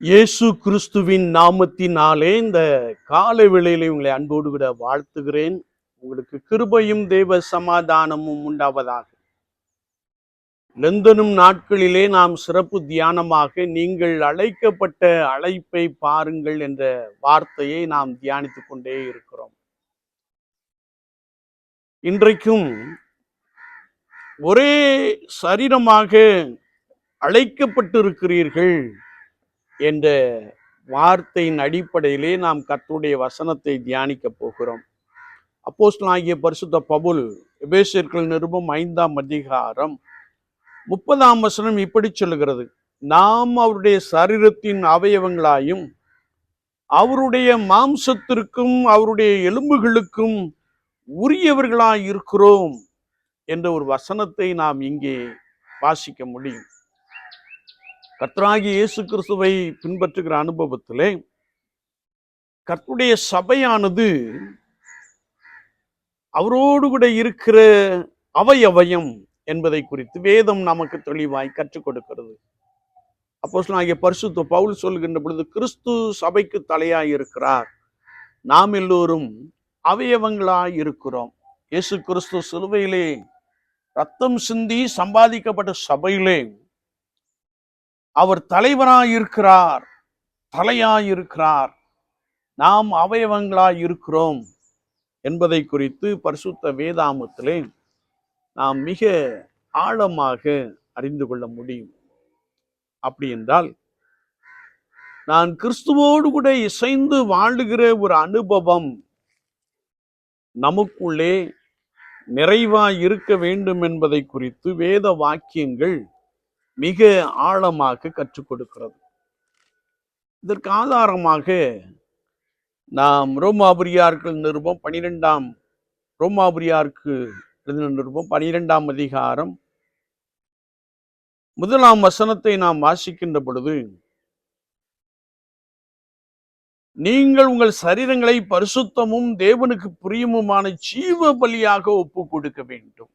இயேசு கிறிஸ்துவின் நாமத்தினாலே இந்த காலை வேளையிலே உங்களை அன்போடு கூட வாழ்த்துகிறேன். உங்களுக்கு கிருபையும் தெய்வ சமாதானமும் உண்டாவதாக. லெந்தனும் நாட்களிலே நாம் சிறப்பு தியானமாக நீங்கள் அழைக்கப்பட்ட அழைப்பை பாருங்கள் என்ற வார்த்தையை நாம் தியானித்துக் கொண்டே இருக்கிறோம். இன்றைக்கும் ஒரே சரீரமாக அழைக்கப்பட்டிருக்கிறீர்கள். என்ற வார்த்தையின் அடிப்படையிலே நாம் கர்த்தருடைய வசனத்தை தியானிக்க போகிறோம். அப்போஸ்தலனாகிய பரிசுத்த பபுல் எபேசியர்கள் நிருபம் ஐந்தாம் அதிகாரம் முப்பதாம் வசனம் இப்படி சொல்லுகிறது. நாம் அவருடைய சரீரத்தின் அவயவங்களாயும் அவருடைய மாம்சத்திற்கும் அவருடைய எலும்புகளுக்கும் உரியவர்களாய் இருக்கிறோம் என்ற ஒரு வசனத்தை நாம் இங்கே வாசிக்க முடியும். கர்த்தராகி இயேசு கிறிஸ்துவை பின்பற்றுகிற அனுபவத்திலே கர்த்துடைய சபையானது அவரோடு கூட இருக்கிற அவயவயம் என்பதை குறித்து வேதம் நமக்கு தெளிவாய் கற்றுக் கொடுக்கிறது. அப்போ ஆகிய பரிசுத்த பவுல் சொல்கின்ற பொழுது கிறிஸ்து சபைக்கு தலையாய் இருக்கிறார். நாம் எல்லோரும் அவயவங்களாய் இருக்கிறோம். இயேசு கிறிஸ்து சிலுவையிலே ரத்தம் சிந்தி சம்பாதிக்கப்பட்ட சபையிலே அவர் தலைவராயிருக்கிறார் இருக்கிறார் நாம் அவயவங்களாய் இருக்கிறோம் என்பதை குறித்து பரிசுத்த வேதாமத்திலே நாம் மிக ஆழமாக அறிந்து கொள்ள முடியும். அப்படி என்றால் நான் கிறிஸ்துவோடு கூட இசைந்து வாழுகிற ஒரு அனுபவம் நமக்குள்ளே நிறைவாய் இருக்க வேண்டும் என்பதை குறித்து வேத வாக்கியங்கள் மிக ஆழமாக கற்றுக் கொடுக்கிறது இதற்கு ஆதாரமாக நாம் ரோமாபுரியார்கள் நிருபம் பனிரெண்டாம் ரோமாபுரியாருக்கு எழுதின நிருபம் பனிரெண்டாம் அதிகாரம் முதலாம் வசனத்தை நாம் வாசிக்கின்ற பொழுது நீங்கள் உங்கள் சரீரங்களை பரிசுத்தமும் தேவனுக்கு பிரியமுமான ஜீவ பலியாக ஒப்பு கொடுக்க வேண்டும்.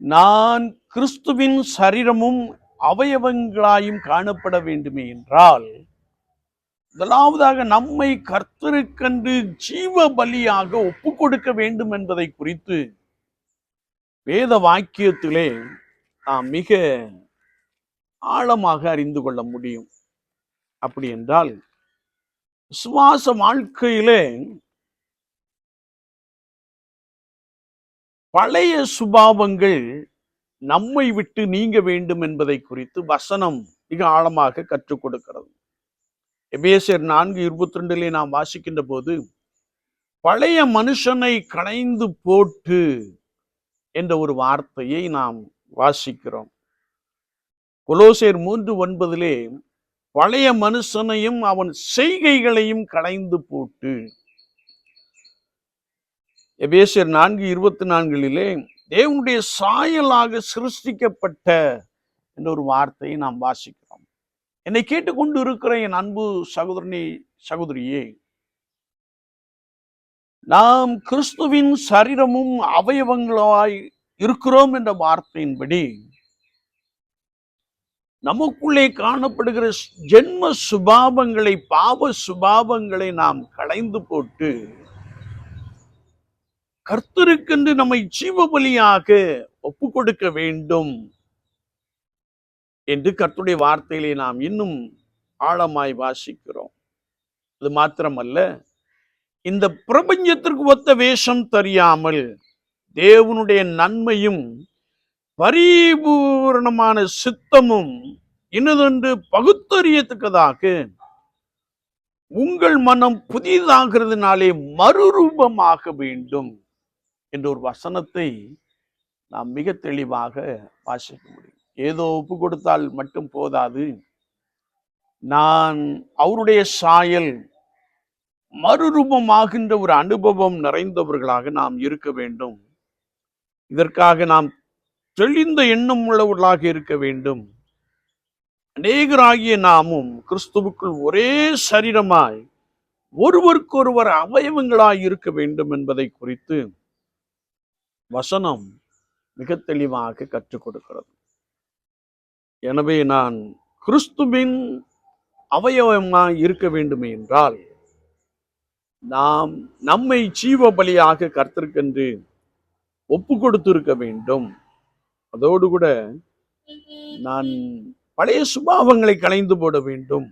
நான் கிறிஸ்துவின் சரீரமும் அவயவங்களாயும் காணப்பட வேண்டுமே என்றால் முதலாவதாக நம்மை கர்த்தருக்கன்று ஜீவ பலியாக ஒப்பு கொடுக்க வேண்டும் என்பதை குறித்து வேத வாக்கியத்திலே நாம் மிக ஆழமாக அறிந்து கொள்ள முடியும். அப்படி என்றால் விசுவாச வாழ்க்கையிலே பழைய சுபாவங்கள் நம்மை விட்டு நீங்க வேண்டும் என்பதை குறித்து வசனம் மிக ஆழமாக கற்றுக் கொடுக்கிறது. எபேசியர் நான்கு இருபத்தி ரெண்டிலே நாம் வாசிக்கின்ற போது பழைய மனுஷனை களைந்து போட்டு என்ற ஒரு வார்த்தையை நாம் வாசிக்கிறோம். கொலோசேர் மூன்று ஒன்பதிலே பழைய மனுஷனையும் அவன் செய்கைகளையும் களைந்து போட்டு எபேசியர் நான்கு இருபத்தி நான்கிலே தேவனுடைய சாயலாக சிருஷ்டிக்கப்பட்ட என்ற ஒரு வார்த்தையை நாம் வாசிக்கிறோம். என்னை கேட்டுக்கொண்டு இருக்கிற என் அன்பு சகோதரனே சகோதரியே நாம் கிறிஸ்துவின் சரீரமும் அவயவங்களாய் இருக்கிறோம் என்ற வார்த்தையின்படி நமக்குள்ளே காணப்படுகிற ஜென்ம சுபாவங்களை பாவ சுபாவங்களை நாம் களைந்து போட்டு கர்த்தருக்கென்று நம்மை ஜீவபலியாக ஒப்பு கொடுக்க வேண்டும் என்று கர்த்துடைய வார்த்தையிலே நாம் இன்னும் ஆழமாய் வாசிக்கிறோம். அது மாத்திரமல்ல இந்த பிரபஞ்சத்திற்கு ஒத்த வேஷம் தெரியாமல் தேவனுடைய நன்மையும் பரிபூரணமான சித்தமும் இன்னதொன்று பகுத்தறியத்தக்கதாக உங்கள் மனம் புதிதாகிறதுனாலே மறுரூபமாக வேண்டும். என்ற ஒரு வசனத்தை நாம் மிக தெளிவாக வாசிக்க முடியும். ஏதோ ஒப்பு கொடுத்தால் மட்டும் போதாது. நான் அவருடைய சாயல் மறுரூபமாகின்ற ஒரு அனுபவம் நிறைந்தவர்களாக நாம் இருக்க வேண்டும். இதற்காக நாம் தெளிந்த எண்ணம் உள்ளவர்களாக இருக்க வேண்டும். அநேகராகிய நாமும் கிறிஸ்துவுக்குள் ஒரே சரீரமாய் ஒருவருக்கொருவர் அவயவங்களாய் இருக்க வேண்டும் என்பதை குறித்து வசனம் மிக தெளிவாக கற்றுக் கொடுக்கிறது. எனவே நான் கிறிஸ்துவின் அவயவமாய் இருக்க வேண்டும் என்றால் நாம் நம்மை ஜீவ பலியாக கர்த்தருக்கென்று ஒப்பு கொடுத்திருக்க வேண்டும். அதோடு கூட நான் பழைய சுபாவங்களை களைந்து போட வேண்டும்.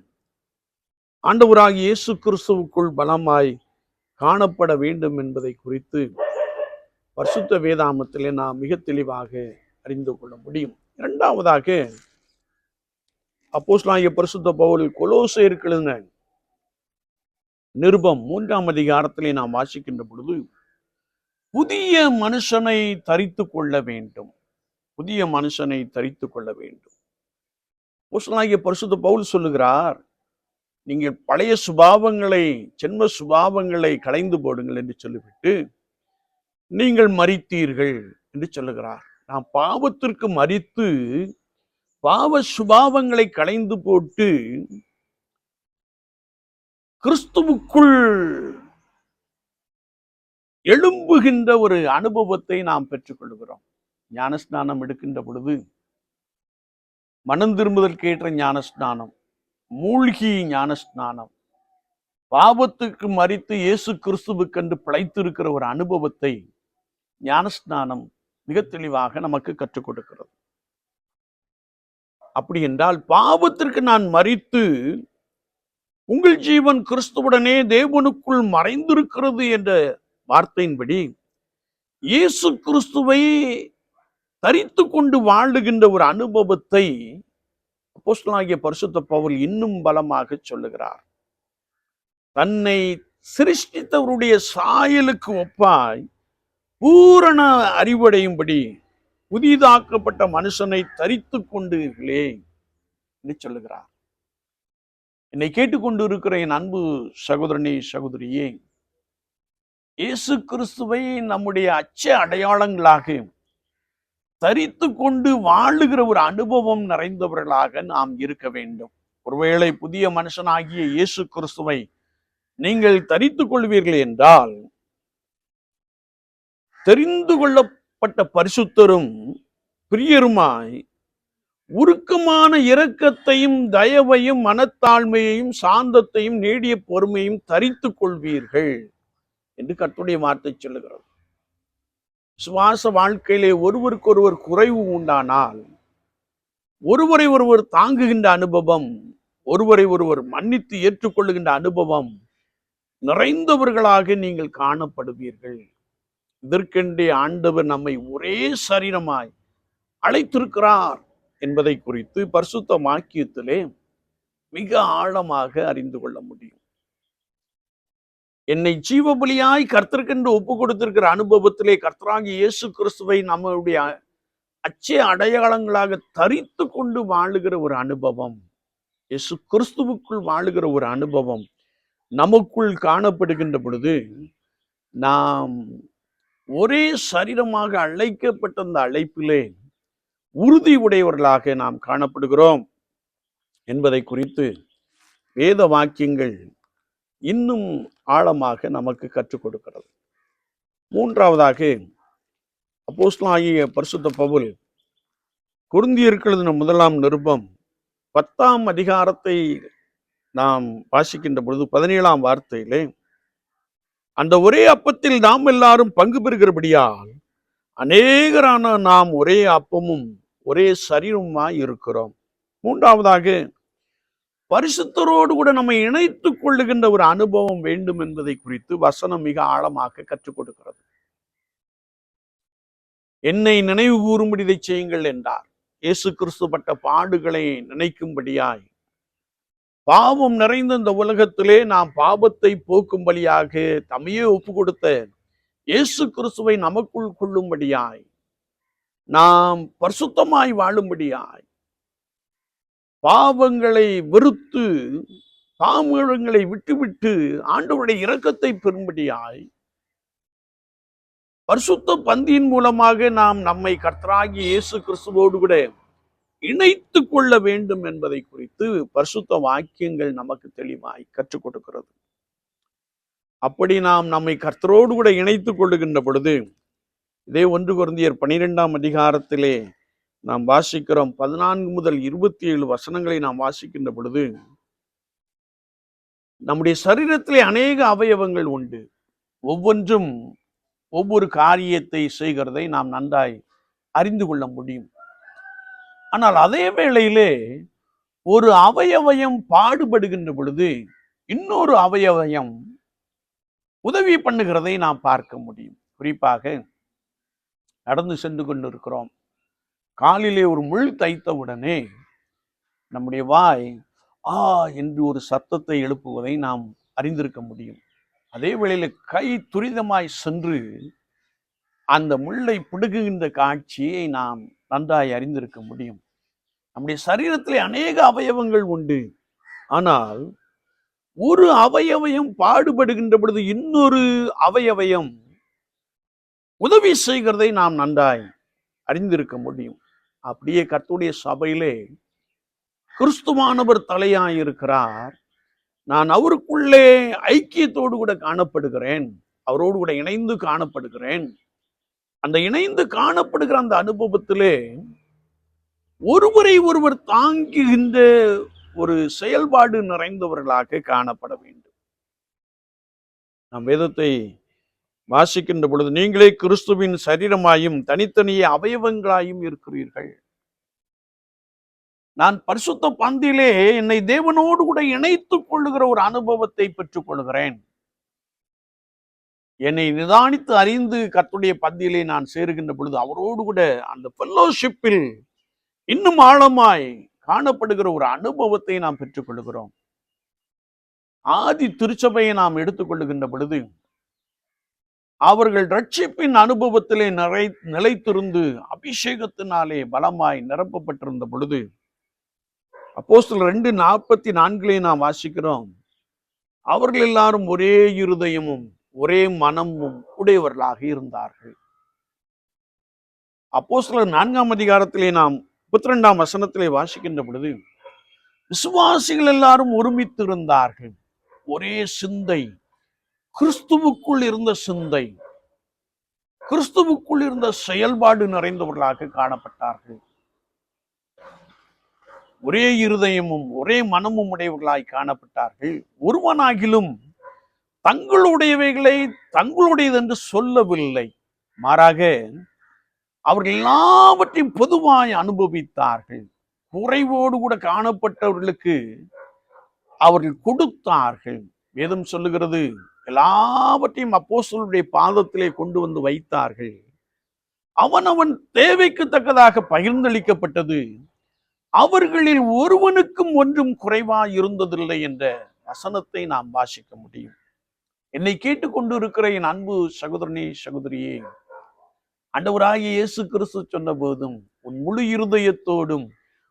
ஆண்டவராக இயேசு கிறிஸ்துவுக்குள் பலமாய் காணப்பட வேண்டும் என்பதை குறித்து பரிசுத்த வேதாமத்திலே நாம் மிக தெளிவாக அறிந்து கொள்ள முடியும். இரண்டாவதாக அப்போஸ்லாகிய பரிசுத்த பவுல் கொலோச எழுதின நிருபம் மூன்றாம் அதிகாரத்திலே நாம் வாசிக்கின்ற பொழுது புதிய மனுஷனை தரித்து கொள்ள வேண்டும். புதிய மனுஷனை தரித்து கொள்ள வேண்டும். அப்போஸ்லாகிய பரிசுத்த பவுல் சொல்லுகிறார் நீங்கள் பழைய சுபாவங்களை சென்ம சுபாவங்களை களைந்து போடுங்கள் என்று சொல்லிவிட்டு நீங்கள் மறித்தீர்கள் என்று சொல்லுகிறார். நாம் பாவத்திற்கு மறித்து பாவ சுபாவங்களை களைந்து போட்டு கிறிஸ்துவுக்குள் எழும்புகின்ற ஒரு அனுபவத்தை நாம் பெற்றுக்கொள்கிறோம் ஞானஸ்நானம் எடுக்கின்ற பொழுது மனம் திரும்புதற்கேற்ற ஞானஸ்நானம் மூழ்கி ஞானஸ்நானம் பாவத்துக்கு மறித்து இயேசு கிறிஸ்துவுக்கென்று பிழைத்திருக்கிற ஒரு அனுபவத்தை ஞானஸ்நானம் மிக தெளிவாக நமக்கு கற்றுக் கொடுக்கிறது. அப்படி என்றால் பாவத்திற்கு நான் மறித்து உங்கள் ஜீவன் கிறிஸ்துவுடனே தேவனுக்குள் மறைந்திருக்கிறது என்ற வார்த்தையின்படி இயேசு கிறிஸ்துவை தரித்து கொண்டு வாழுகின்ற ஒரு அனுபவத்தை அப்போஸ்தலனாகிய பரிசுத்த பவுல் இன்னும் பலமாக சொல்லுகிறார். தன்னை சிருஷ்டித்தவருடைய சாயலுக்கு ஒப்பாய் பூரண அறிவடையும்படி புதிதாக்கப்பட்ட மனுஷனை தரித்து கொண்டீர்களே என்று சொல்லுகிறார். என்னை கேட்டுக்கொண்டு இருக்கிற என் அன்பு சகோதரனே சகோதரியே இயேசு கிறிஸ்துவை நம்முடைய அச்ச அடையாளங்களாக தரித்து கொண்டு வாழுகிற ஒரு அனுபவம் நிறைந்தவர்களாக நாம் இருக்க வேண்டும். ஒருவேளை புதிய மனுஷனாகிய இயேசு கிறிஸ்துவை நீங்கள் தரித்துக் கொள்வீர்கள் என்றால் தெரிந்து கொள்ளப்பட்ட பரிசுத்தரும் பிரியருமாய் உருக்கமான இரக்கத்தையும் தயவையும் மனத்தாழ்மையையும் சாந்தத்தையும் நேடிய பொறுமையும் தரித்துக் கொள்வீர்கள் என்று கர்த்தருடைய வார்த்தை சொல்லுகிறது. சுவாச வாழ்க்கையிலே ஒருவருக்கொருவர் குறைவு உண்டானால் ஒருவரை ஒருவர் தாங்குகின்ற அனுபவம் ஒருவரை ஒருவர் மன்னித்து ஏற்றுக்கொள்ளுகின்ற அனுபவம் நிறைந்தவர்களாக நீங்கள் காணப்படுவீர்கள். இதற்கென்றே ஆண்டவர் நம்மை ஒரே சரீரமாய் அழைத்திருக்கிறார் என்பதை குறித்து பரிசுத்த வாக்கியத்திலே மிக ஆழமாக அறிந்து கொள்ள முடியும். என்னை ஜீவபலியாய் கர்த்தருக்கென்று ஒப்பு கொடுத்திருக்கிற அனுபவத்திலே கர்த்தராகி இயேசு கிறிஸ்துவை நம்மளுடைய அச்சே அடையாளங்களாக தரித்து கொண்டு வாழுகிற ஒரு அனுபவம் இயேசு கிறிஸ்துவுக்குள் வாழுகிற ஒரு அனுபவம் நமக்குள் காணப்படுகின்ற பொழுது நாம் ஒரே சரீரமாக அழைக்கப்பட்ட அந்த அழைப்பிலே உறுதி உடையவர்களாக நாம் காணப்படுகிறோம் என்பதை குறித்து வேத வாக்கியங்கள் இன்னும் ஆழமாக நமக்கு கற்றுக் கொடுக்கிறது. மூன்றாவதாக அப்போஸ்லாகிய பரிசுத்த பவுல் குருந்தியர்களது முதலாம் நிருபம் பத்தாம் அதிகாரத்தை நாம் வாசிக்கின்ற பொழுது பதினேழாம் வார்த்தையிலே அந்த ஒரே அப்பத்தில் நாம் எல்லாரும் பங்கு பெறுகிறபடியால் அநேகரான நாம் ஒரே அப்பமும் ஒரே சரீரமாய் இருக்கிறோம். மூன்றாவதாக பரிசுத்தரோடு கூட நம்மை இணைத்துக் கொள்ளுகின்ற ஒரு அனுபவம் வேண்டும் என்பதை குறித்து வசனம் மிக ஆழமாக கற்றுக் கொடுக்கிறது. என்னை நினைவு கூறும்படி இதை செய்யுங்கள் என்றார். இயேசு கிறிஸ்து பட்ட பாடுகளை நினைக்கும்படியாய் பாவம் நிறைந்த இந்த உலகத்திலே நாம் பாவத்தை போக்கும்படியாக தம்மையே ஒப்பு கொடுத்த இயேசு கிறிஸ்துவை நமக்குள் கொள்ளும்படியாய் நாம் பரிசுத்தமாய் வாழும்படியாய் பாவங்களை வெறுத்து பாவங்களை விட்டுவிட்டு ஆண்டவருடைய இரக்கத்தை பெறும்படியாய் பரிசுத்த பந்தியின் மூலமாக நாம் நம்மை கர்த்தராகி இயேசு கிறிஸ்துவோடு கூட இணைத்து கொள்ள வேண்டும் என்பதை குறித்து பரிசுத்த வாக்கியங்கள் நமக்கு தெளிவாய் கற்றுக் கொடுக்கிறது. அப்படி நாம் நம்மை கர்த்தரோடு கூட இணைத்துக் கொள்ளுகின்ற பொழுது இதே ஒன்று குருந்தியர் பனிரெண்டாம் அதிகாரத்திலே நாம் வாசிக்கிறோம். பதினான்கு முதல் இருபத்தி ஏழு வசனங்களை நாம் வாசிக்கின்ற பொழுது நம்முடைய சரீரத்திலே அநேக அவயவங்கள் உண்டு. ஒவ்வொன்றும் ஒவ்வொரு காரியத்தை செய்கிறதை நாம் நன்றாய் அறிந்து கொள்ள முடியும். ஆனால் அதே வேளையிலே ஒரு அவயவயம் பாடுபடுகின்ற பொழுது இன்னொரு அவயவயம் உதவி பண்ணுகிறதை நாம் பார்க்க முடியும். குறிப்பாக நடந்து சென்று கொண்டிருக்கிறோம். காலிலே ஒரு முள் தைத்தவுடனே நம்முடைய வாய் ஆ என்று ஒரு சத்தத்தை எழுப்புவதை நாம் அறிந்திருக்க முடியும். அதே வேளையில் கை துரிதமாய் சென்று அந்த முள்ளை பிடுகுகின்ற காட்சியை நாம் நன்றாய் அறிந்திருக்க முடியும். நம்முடைய சரீரத்திலே அநேக அவயவங்கள் உண்டு. ஆனால் ஒரு அவயவயம் பாடுபடுகின்ற பொழுது இன்னொரு அவயவயம் உதவி செய்கிறதை நாம் நன்றாய் அறிந்திருக்க முடியும். அப்படியே கர்த்தருடைய சபையிலே கிறிஸ்துவானவர் தலையாயிருக்கிறார் நான் அவருக்குள்ளே ஐக்கியத்தோடு கூட காணப்படுகிறேன். அவரோடு கூட இணைந்து காணப்படுகிறேன். அந்த இணைந்து காணப்படுகிற அந்த அனுபவத்திலே ஒருவரை ஒருவர் தாங்குகின்ற ஒரு செயல்பாடு நிறைந்தவர்களாக காணப்பட வேண்டும். நாம் வேதத்தை வாசிக்கின்ற பொழுது நீங்களே கிறிஸ்துவின் சரீரமாயும் தனித்தனியே அவயவங்களாயும் இருக்கிறீர்கள். நான் பரிசுத்த பந்திலே என்னை தேவனோடு கூட இணைத்துக் கொள்ளுகிற ஒரு அனுபவத்தை பெற்றுக் கொள்கிறேன். என்னை நிதானித்து அறிந்து கத்துடைய பந்தியிலே நான் சேருகின்ற பொழுது அவரோடு கூட அந்த ஃபெல்லோஷிப்பில் இன்னும் ஆழமாய் காணப்படுகிற ஒரு அனுபவத்தை நாம் பெற்றுக்கொள்கிறோம். ஆதி திருச்சபையை நாம் எடுத்துக்கொள்ளுகின்ற பொழுது அவர்கள் ரட்சிப்பின் அனுபவத்திலே நிறை நிலைத்திருந்து அபிஷேகத்தினாலே பலமாய் நிரப்பப்பட்டிருந்த பொழுது அப்போஸ்தல் ரெண்டு நாற்பத்தி நான்கிலே நாம் வாசிக்கிறோம் அவர்கள் எல்லாரும் ஒரே இருதயமும் ஒரே மனமும் உடையவர்களாக இருந்தார்கள். அப்போஸ்தலர் நான்காம் அதிகாரத்திலே நாம் முப்பத்தி ரெண்டாம் வசனத்திலே வாசிக்கின்ற பொழுது விசுவாசிகள் எல்லாரும் ஒருமித்து இருந்தார்கள் ஒரே சிந்தை கிறிஸ்துவுக்குள் இருந்த சிந்தை கிறிஸ்துவுக்குள் இருந்த செயல்பாடு நிறைந்தவர்களாக காணப்பட்டார்கள். ஒரே இருதயமும் ஒரே மனமும் உடையவர்களாய் காணப்பட்டார்கள். ஒருவனாகிலும் தங்களுடையவைகளை தங்களுடையது என்று சொல்லவில்லை. மாறாக அவர்கள் எல்லாவற்றையும் பொதுவாய் அனுபவித்தார்கள். குறைவோடு கூட காணப்பட்டவர்களுக்கு அவர்கள் கொடுத்தார்கள். வேதம் சொல்லுகிறது எல்லாவற்றையும் அப்போசலுடைய பாதத்திலே கொண்டு வந்து வைத்தார்கள். அவன் அவன் தேவைக்கு தக்கதாக பகிர்ந்தளிக்கப்பட்டது. அவர்களில் ஒருவனுக்கும் ஒன்றும் குறைவா இருந்ததில்லை என்ற வசனத்தை நாம் வாசிக்க முடியும். என்னை கேட்டுக்கொண்டு இருக்கிற என் அன்பு சகோதரனே சகோதரியே ஆண்டவராகிய இயேசு கிறிஸ்து சொன்ன போதும் உன் முழு இருதயத்தோடும்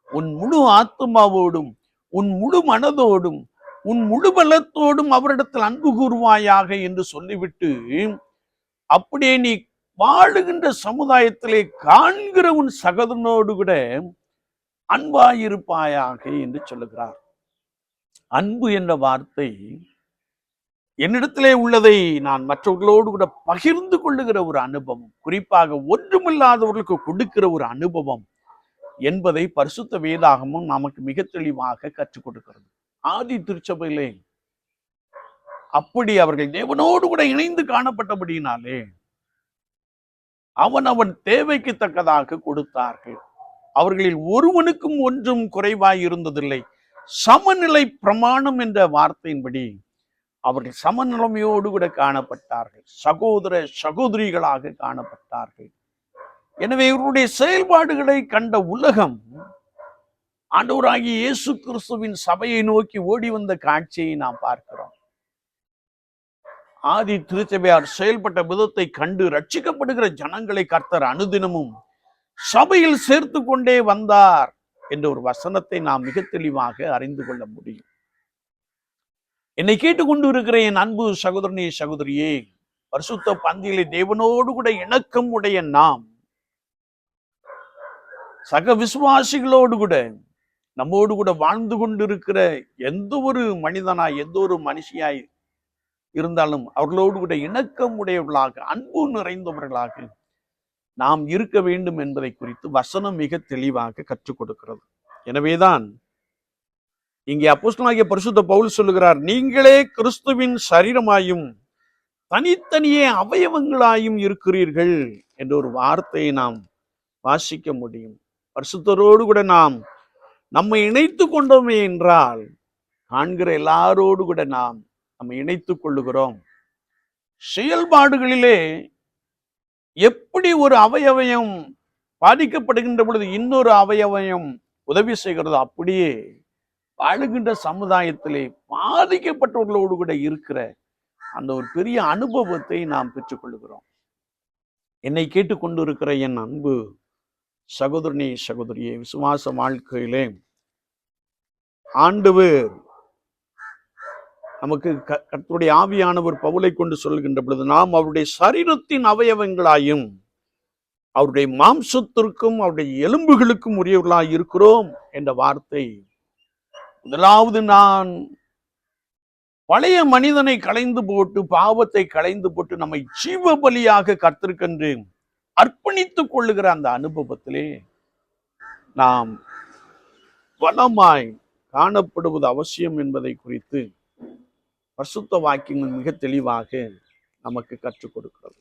உன் முழு ஆத்மாவோடும் உன் முழு மனதோடும் உன் முழு பலத்தோடும் அவரிடத்தில் அன்பு கூறுவாயாக என்று சொல்லிவிட்டு அப்படியே நீ வாழுகின்ற சமுதாயத்திலே காண்கிற உன் சகோதரனோடு கூட அன்பாயிருப்பாயாக என்று சொல்லுகிறார். அன்பு என்ற வார்த்தை என்னிடத்திலே உள்ளதை நான் மற்றவர்களோடு கூட பகிர்ந்து கொள்ளுகிற ஒரு அனுபவம் குறிப்பாக ஒன்றுமில்லாதவர்களுக்கு கொடுக்கிற ஒரு அனுபவம் என்பதை பரிசுத்த வேதாகமும் நமக்கு மிக தெளிவாக கற்றுக் கொடுக்கிறது. ஆதி திருச்சபையிலே அப்படி அவர்கள் தேவனோடு கூட இணைந்து காணப்பட்டபடியினாலே அவன் அவன் தேவைக்கு தக்கதாக கொடுத்தார்கள். அவர்களில் ஒருவனுக்கும் ஒன்றும் குறைவாய் இருந்ததில்லை சமநிலை பிரமாணம் என்ற வார்த்தையின்படி அவர்கள் சமநிலைமையோடு கூட காணப்பட்டார்கள். சகோதர சகோதரிகளாக காணப்பட்டார்கள். எனவே இவருடைய செயல்பாடுகளை கண்ட உலகம் ஆண்டவராகிய இயேசு கிறிஸ்துவின் சபையை நோக்கி ஓடி வந்த காட்சியை நாம் பார்க்கிறோம். ஆதி திருச்சபையார் செயல்பட்ட விதத்தை கண்டு ரட்சிக்கப்படுகிற ஜனங்களை கர்த்தர் அனுதினமும் சபையில் சேர்த்து கொண்டே வந்தார் என்ற ஒரு வசனத்தை நாம் மிக தெளிவாக அறிந்து கொள்ள முடியும். என்னை கேட்டுக்கொண்டு இருக்கிற என் அன்பு சகோதரனே சகோதரியே பரிசுத்த பந்தியிலே தேவனோடு கூட இணக்கம் உடைய நாம் சக விசுவாசிகளோடு கூட நம்மோடு கூட வாழ்ந்து கொண்டிருக்கிற எந்த ஒரு மனிதனாய் எந்த ஒரு மனுஷியாய் இருந்தாலும் அவர்களோடு கூட இணக்கம் உடையவர்களாக அன்பு நிறைந்தவர்களாக நாம் இருக்க வேண்டும் என்பதை குறித்து வசனம் மிக தெளிவாக கற்றுக் கொடுக்கிறது. எனவேதான் இங்கே அப்போஸ்தலனாகிய பரிசுத்த பவுல் சொல்லுகிறார் நீங்களே கிறிஸ்துவின் சரீரமாயும் தனித்தனியே அவயவங்களாயும் இருக்கிறீர்கள் என்ற ஒரு வார்த்தையை நாம் வாசிக்க முடியும். பரிசுத்தரோடு கூட நாம் நம்மை இணைத்து கொண்டோமே என்றால் காண்கிற எல்லாரோடு கூட நாம் நம்மை இணைத்துக் கொள்ளுகிறோம். செயல்பாடுகளிலே எப்படி ஒரு அவயவயம் பாதிக்கப்படுகின்ற பொழுது இன்னொரு அவயவயம் உதவி செய்கிறதோ அப்படியே வாழுகின்ற சமுதாயத்திலே பாதிக்கப்பட்டவர்களோடு கூட இருக்கிற அந்த ஒரு பெரிய அனுபவத்தை நாம் பெற்றுக்கொள்கிறோம். என்னை கேட்டுக்கொண்டிருக்கிற என் அன்பு சகோதரனே சகோதரியே விசுவாச வாழ்க்கையிலே ஆண்டவர் நமக்கு க- கர்த்தருடைய ஆவியானவர் பவுலை கொண்டு சொல்கின்ற பொழுது நாம் அவருடைய சரீரத்தின் அவயவங்களாயும் அவருடைய மாம்சத்திற்கும் அவருடைய எலும்புகளுக்கும் உரியவர்களாய் இருக்கிறோம் என்ற வார்த்தை முதலாவது நான் பழைய மனிதனை களைந்து போட்டு பாவத்தை களைந்து போட்டு நம்மை ஜீவ பலியாக கத்திருக்கென்று அர்ப்பணித்துக் கொள்ளுகிற அந்த அனுபவத்திலே நாம் பலமாய் காணப்படுவது அவசியம் என்பதை குறித்து பசுத்த வாக்கியங்கள் மிக தெளிவாக நமக்கு கற்றுக் கொடுக்கிறது.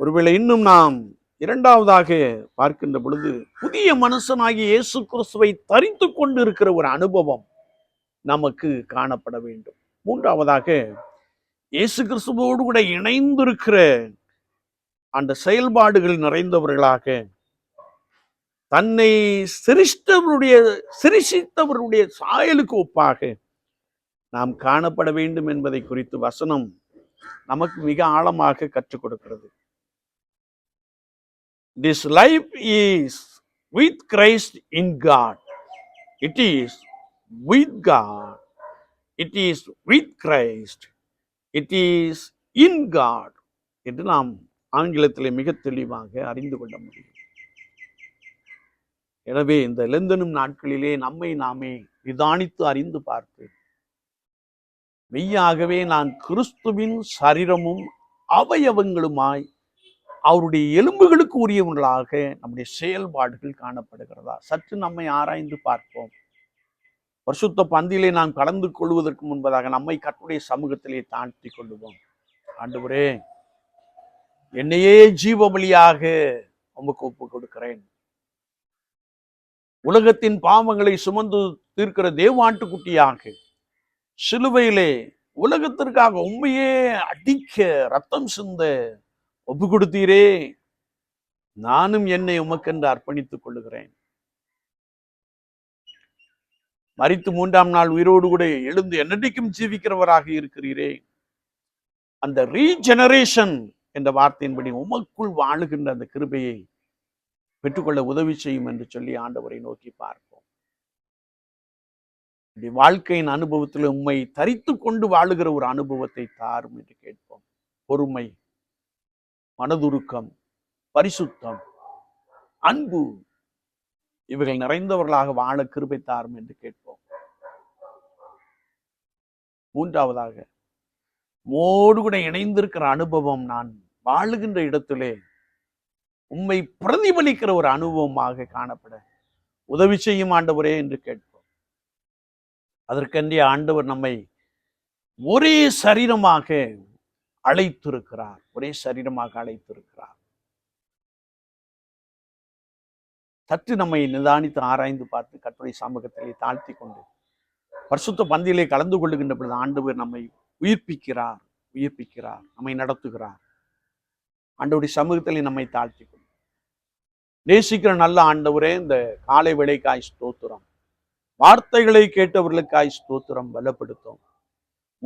ஒருவேளை இன்னும் நாம் இரண்டாவதாக பார்க்கின்ற பொழுது புதிய மனுஷனாகிய இயேசு கிறிஸ்துவை தரித்து கொண்டு இருக்கிற ஒரு அனுபவம் நமக்கு காணப்பட வேண்டும். மூன்றாவதாக இயேசு கிறிஸ்துவோடு கூட இணைந்திருக்கிற அந்த செயல்பாடுகள் நிறைந்தவர்களாக தன்னை சிரிஷ்டவருடைய சிரிசித்தவருடைய சாயலுக்கு ஒப்பாக நாம் காணப்பட வேண்டும் என்பதை குறித்து வசனம் நமக்கு மிக ஆழமாக கற்றுக் கொடுக்கிறது. This life is with Christ in God it is with God it is with Christ it is in God என்று நாம் ஆங்கிலத்தில் மிக தெளிவாக அறிந்து கொள்ள முடியும். எனவே இந்த லெந்தனும் நாட்களிலே நம்மை நாமே நிதானித்து அறிந்து பார்த்து மெய்யாகவே நான் கிறிஸ்துவின் சரீரமும் அவயவங்களுமாய் அவருடைய எலும்புகளுக்கு உரியவர்களாக நம்முடைய செயல்பாடுகள் காணப்படுகிறதா? சற்று நம்மை ஆராய்ந்து பார்ப்போம். பரிசுத்த பந்தியிலே நாம் கலந்து கொள்வதற்கு முன்பதாக நம்மை கட்டுடைய சமூகத்திலே தாழ்த்தி கொள்ளுவோம். ஆண்டவரே என்னையே ஜீவ பலியாக உமக்கு ஒப்பு கொடுக்கிறேன். உலகத்தின் பாவங்களை சுமந்து தீர்க்கிற தேவாட்டுக்குட்டியாக சிலுவையிலே உலகத்திற்காக உண்மையே அடிக்க ரத்தம் சிந்த ஒப்பு கொடுத்தீரே நானும் என்னை உமக்கென்று அர்ப்பணித்துக் கொள்ளுகிறேன். மறித்து மூன்றாம் நாள் உயிரோடு கூட எழுந்து என்னைக்கும் ஜீவிக்கிறவராக இருக்கிறீரே. அந்த ரீஜெனரேஷன் என்ற வார்த்தையின்படி உமக்குள் வாழுகின்ற அந்த கிருபையை பெற்றுக்கொள்ள உதவி செய்யும் என்று சொல்லி ஆண்டவரை நோக்கி பார்ப்போம். இப்படி வாழ்க்கையின் அனுபவத்தில் உண்மை தரித்து கொண்டு வாழுகிற ஒரு அனுபவத்தை தாரும் என்று கேட்போம். பொறுமை. மனதுருக்கம் பரிசுத்தம் அன்பு இவைகள் நிறைந்தவர்களாக வாழ கிருபை தாரும் என்று கேட்போம். மூன்றாவதாக மோடு கூட இணைந்திருக்கிற அனுபவம் நான் வாழுகின்ற இடத்திலே உண்மை பிரதிபலிக்கிற ஒரு அனுபவமாக காணப்பட உதவி செய்யும் ஆண்டவரே என்று கேட்போம். அதற்கென்றே ஆண்டவர் நம்மை ஒரே சரீரமாக அழைத்திருக்கிறார். ஒரே சரீரமாக அழைத்திருக்கிறார். சற்று நம்மை நிதானித்து ஆராய்ந்து பார்த்து கட்டுரை சமூகத்திலே தாழ்த்தி கொண்டு பரிசுத்த பந்தியிலே கலந்து கொள்ளுகின்ற பொழுது ஆண்டவர் நம்மை உயிர்ப்பிக்கிறார் உயிர்ப்பிக்கிறார் நம்மை நடத்துகிறார். ஆண்டவருடைய சமூகத்திலே நம்மை தாழ்த்தி கொண்டு நேசிக்கிற நல்ல ஆண்டவரே இந்த காலை விலைக்காய் ஸ்தோத்திரம். வார்த்தைகளை கேட்டவர்களுக்காய் ஸ்தோத்திரம் பலப்படுத்தும்.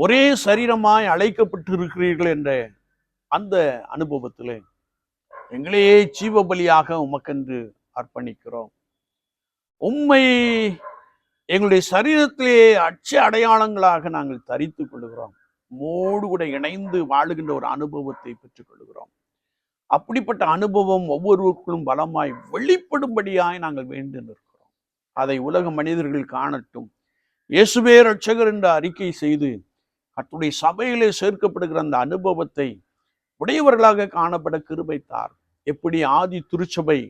ஒரே சரீரமாய் அழைக்கப்பட்டு இருக்கிறீர்கள் என்ற அந்த அனுபவத்தில் எங்களையே ஜீவ பலியாக உமக்கென்று அர்ப்பணிக்கிறோம். உண்மை எங்களுடைய சரீரத்திலே அச்ச அடையாளங்களாக நாங்கள் தரித்து கொள்கிறோம் மோடு கூட இணைந்து வாழுகின்ற ஒரு அனுபவத்தை பெற்றுக்கொள்கிறோம் அப்படிப்பட்ட அனுபவம் ஒவ்வொருவருக்குள்ளும் பலமாய் வெளிப்படும்படியாய் நாங்கள் வேண்டு நிற்கிறோம். அதை உலக மனிதர்கள் காணட்டும். இயேசுவே ரட்சகர் என்ற அறிக்கை செய்து அத்துடைய சபையிலே சேர்க்கப்படுகிற அந்த அனுபவத்தை உடையவர்களாக காணப்பட கிருபைத்தார். எப்படி ஆதி திருச்சபை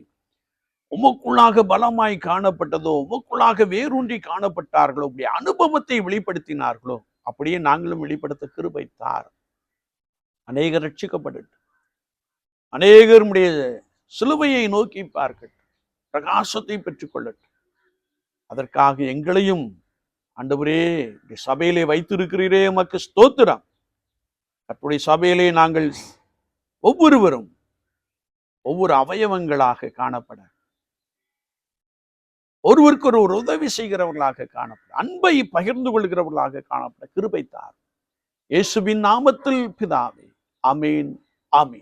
உமக்குள்ளாக பலமாய் காணப்பட்டதோ உமக்குள்ளாக வேரூன்றி காணப்பட்டார்களோ அப்படி அனுபவத்தை வெளிப்படுத்தினார்களோ அப்படியே நாங்களும் வெளிப்படுத்த கிருபைத்தார். அநேகர் ரட்சிக்கப்பட்டு அநேகருடைய சிலுவையை நோக்கி பார்க்கட்டும் பிரகாசத்தை பெற்றுக்கொள்ளட்டும். அதற்காக எங்களையும் ஆண்டவரே சபையிலே வைத்திருக்கிறீரே உமக்கு ஸ்தோத்திரம். கர்த்தருடைய சபையிலே நாங்கள் ஒவ்வொருவரும் ஒவ்வொரு அவயவங்களாக காணப்பட ஒருவருக்கு ஒரு உதவி செய்கிறவர்களாக காணப்பட அன்பை பகிர்ந்து கொள்கிறவர்களாக காணப்பட கிருபைத்தார் இயேசுவின் நாமத்தில் பிதாவே அமீன் ஆமீன்.